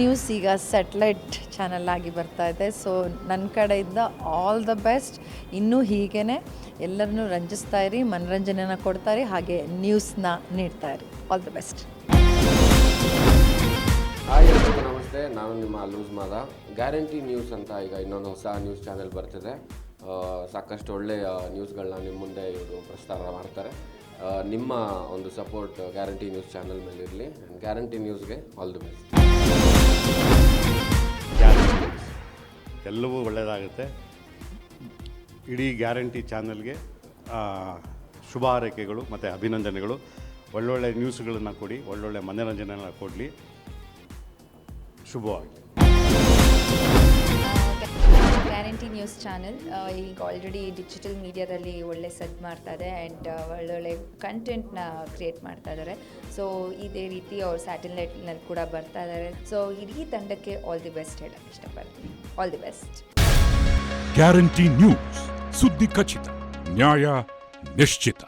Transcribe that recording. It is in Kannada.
ನ್ಯೂಸ್ ಈಗ ಸ್ಯಾಟಲೈಟ್ ಚಾನಲ್ ಆಗಿ ಬರ್ತಾ ಇದೆ. ಸೊ ನನ್ನ ಕಡೆಯಿಂದ ಆಲ್ ದ ಬೆಸ್ಟ್ ಇನ್ನೂ ಹೀಗೇ ಎಲ್ಲರನ್ನೂ ರಂಜಿಸ್ತಾ ಇರಿ, ಮನರಂಜನೆನ ಕೊಡ್ತಾ ಇರಿ, ಹಾಗೆ ನ್ಯೂಸ್ನ ನೀಡ್ತಾ ಇರಿ. ಆಲ್ ದ ಬೆಸ್ಟ್ ಹಾಯ್ ಎಲ್ಲರಿಗೂ ನಮಸ್ತೆ. ನಾನು ನಿಮ್ಮ ಲೂಸ್ ಮಾದ. ಗ್ಯಾರಂಟಿ ನ್ಯೂಸ್ ಅಂತ ಈಗ ಇನ್ನೊಂದು ಹೊಸ ನ್ಯೂಸ್ ಚಾನೆಲ್ ಬರ್ತಿದೆ. ಸಾಕಷ್ಟು ಒಳ್ಳೆಯ ನ್ಯೂಸ್ಗಳನ್ನ ನಿಮ್ಮ ಮುಂದೆ ಇವರು ಪ್ರಸ್ತಾರ ಮಾಡ್ತಾರೆ. ನಿಮ್ಮ ಒಂದು ಸಪೋರ್ಟ್ ಗ್ಯಾರಂಟಿ ನ್ಯೂಸ್ ಚಾನಲ್ ಮೇಲೆ ಇರಲಿ. ಗ್ಯಾರಂಟಿ ನ್ಯೂಸ್ಗೆ ಆಲ್ ದಿ ಬೆಸ್ಟ್ ಎಲ್ಲವೂ ಒಳ್ಳೆಯದಾಗುತ್ತೆ ಇಡೀ ಗ್ಯಾರಂಟಿ ಚಾನಲ್ಗೆ ಶುಭ ಹಾರೈಕೆಗಳು ಮತ್ತು ಅಭಿನಂದನೆಗಳು. ಒಳ್ಳೊಳ್ಳೆ ನ್ಯೂಸ್ಗಳನ್ನು ಕೊಡಿ, ಒಳ್ಳೊಳ್ಳೆ ಮನೋರಂಜನೆಯನ್ನು ಕೊಡಲಿ. ಶುಭವಾಗಲಿ. News channel. ಈಗ ಆಲ್ರೆಡಿ ಡಿಜಿಟಲ್ ಮೀಡಿಯಾದಲ್ಲಿ ಒಳ್ಳೆ ಸೆಟ್ ಮಾಡ್ತಾ ಇದೆ ಆ್ಯಂಡ್ ಒಳ್ಳೊಳ್ಳೆ ಕಂಟೆಂಟ್ನ ಕ್ರಿಯೇಟ್ ಮಾಡ್ತಾ ಇದ್ದಾರೆ ಸೊ ಇದೇ ರೀತಿ ಅವ್ರು ಸ್ಯಾಟಲೈಟ್ನಲ್ಲಿ ಕೂಡ ಬರ್ತಾ ಇದ್ದಾರೆ ಸೊ ಇಡೀ ತಂಡಕ್ಕೆ ಆಲ್ ದಿ ಬೆಸ್ಟ್ ಹೇಳಕ್ಕೆ ಇಷ್ಟಪಡ್ತೀನಿ. All the best guarantee news ಸುದ್ದಿ ಖಚಿತ, ನ್ಯಾಯ ನಿಶ್ಚಿತ.